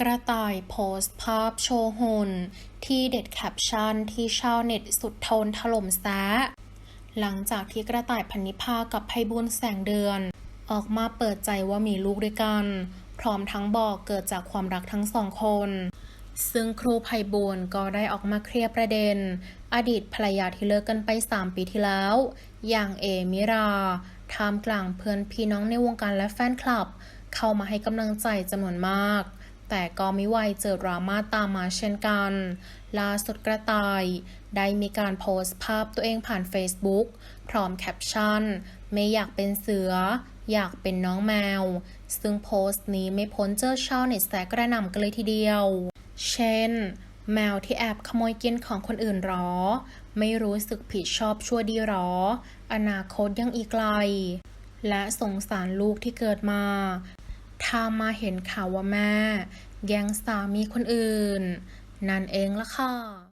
กระต่ายโพสต์ภาพโชว์หุ่นที่เด็ดแคปชั่นที่ชาวเน็ตสุดทนถล่มแซะหลังจากที่กระต่ายพันนิพากับไพบุญแสงเดือน ออกมาเปิดใจว่ามีลูกด้วยกัน พร้อมทั้งบอกเกิดจากความรักทั้งสองคน ซึ่งครูไพบุญก็ได้ออกมาเคลียร์ประเด็น อดีตภรรยาที่เลิกกันไป 3 ปีที่แล้ว อย่างเอมิราท่ามกลางเพื่อนพี่น้องในวงการและแฟนคลับ เข้ามาให้กำลังใจจำนวนมาก แต่ก็ไม่ไหวเจอดราม่าตามมาเช่นกัน ล่าสุดกระต่าย ได้มีการโพสต์ภาพตัวเองผ่าน Facebook พร้อมแคปชั่น ไม่อยากเป็นเสือ อยากเป็นน้องแมว ซึ่งโพสต์นี้ไม่พ้นเจอชาวเน็ตแซะกระหน่ำกันเลยทีเดียว เช่น แมวที่แอบขโมยกินของคนอื่นหรอ ไม่รู้สึกผิดชอบชั่วดีหรอ อนาคตยังอีกไกล และสงสารลูกที่เกิดมาามาเห็นข่าวว่าแม่ แย่งสามีคนอื่น นั่นเองละค่ะ